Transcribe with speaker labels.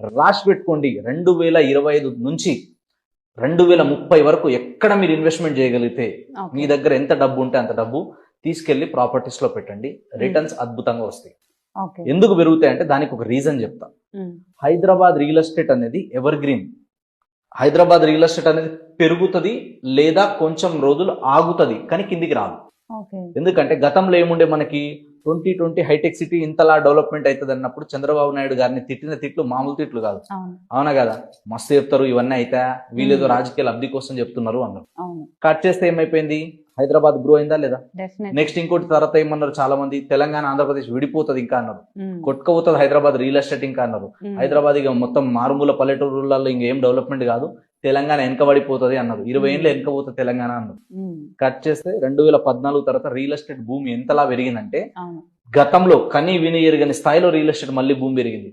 Speaker 1: రాసి పెట్టుకోండి. రెండు వేల ఇరవై ఐదు నుంచి రెండు వేల ముప్పై వరకు ఎక్కడ మీరు ఇన్వెస్ట్మెంట్ చేయగలిగితే. మీ దగ్గర ఎంత డబ్బు ఉంటే అంత డబ్బు తీసుకెళ్ళి ప్రాపర్టీస్లో పెట్టండి. రిటర్న్స్ అద్భుతంగా వస్తాయి. ఎందుకు పెరుగుతాయి అంటే దానికి ఒక రీజన్ చెప్తా. హైదరాబాద్ రియల్ ఎస్టేట్ అనేది evergreen Hyderabad real estate అనేది పెరుగుతుంది లేదా కొంచెం రోజులు ఆగుతుంది కానీ కిందికి రాదు. ఎందుకంటే గతంలో ఏముండే మనకి? ట్వంటీ ట్వంటీ హైటెక్ సిటీ ఇంతలా డెవలప్మెంట్ అవుతుంది అన్నప్పుడు చంద్రబాబు నాయుడు గారిని తిట్టిన తిట్లు మామూలు తిట్లు కాదు.
Speaker 2: అవును.
Speaker 1: కదా? మస్తు చెప్తారు ఇవన్నీ అయితే వీళ్ళేదో. రాజకీయ లబ్ధి కోసం చెప్తున్నారు అన్నారు. కట్ చేస్తే ఏమైపోయింది? హైదరాబాద్ గ్రో అయిందా లేదా? నెక్స్ట్ ఇంకోటి తర్వాత ఏమన్నారు చాలా మంది తెలంగాణ ఆంధ్రప్రదేశ్ విడిపోతుంది ఇంకా అన్నారు. కొట్టుకపోతుంది హైదరాబాద్ రియల్ ఎస్టేట్ ఇంకా అన్నారు. హైదరాబాద్ ఇక మొత్తం మారుమూల పల్లెటూరులలో ఇంకేం డెవలప్మెంట్ కాదు. తెలంగాణ వెనకబడిపోతుంది అన్నారు ఇరవై ఏళ్ళు వెనకపోతుంది తెలంగాణ అన్నారు కట్ చేస్తే రెండు వేల పద్నాలుగు తర్వాత రియల్ ఎస్టేట్ భూమి ఎంతలా పెరిగిందంటే గతంలో కని విని ఎరగని స్థాయిలో రియల్ ఎస్టేట్ మళ్ళీ భూమి పెరిగింది.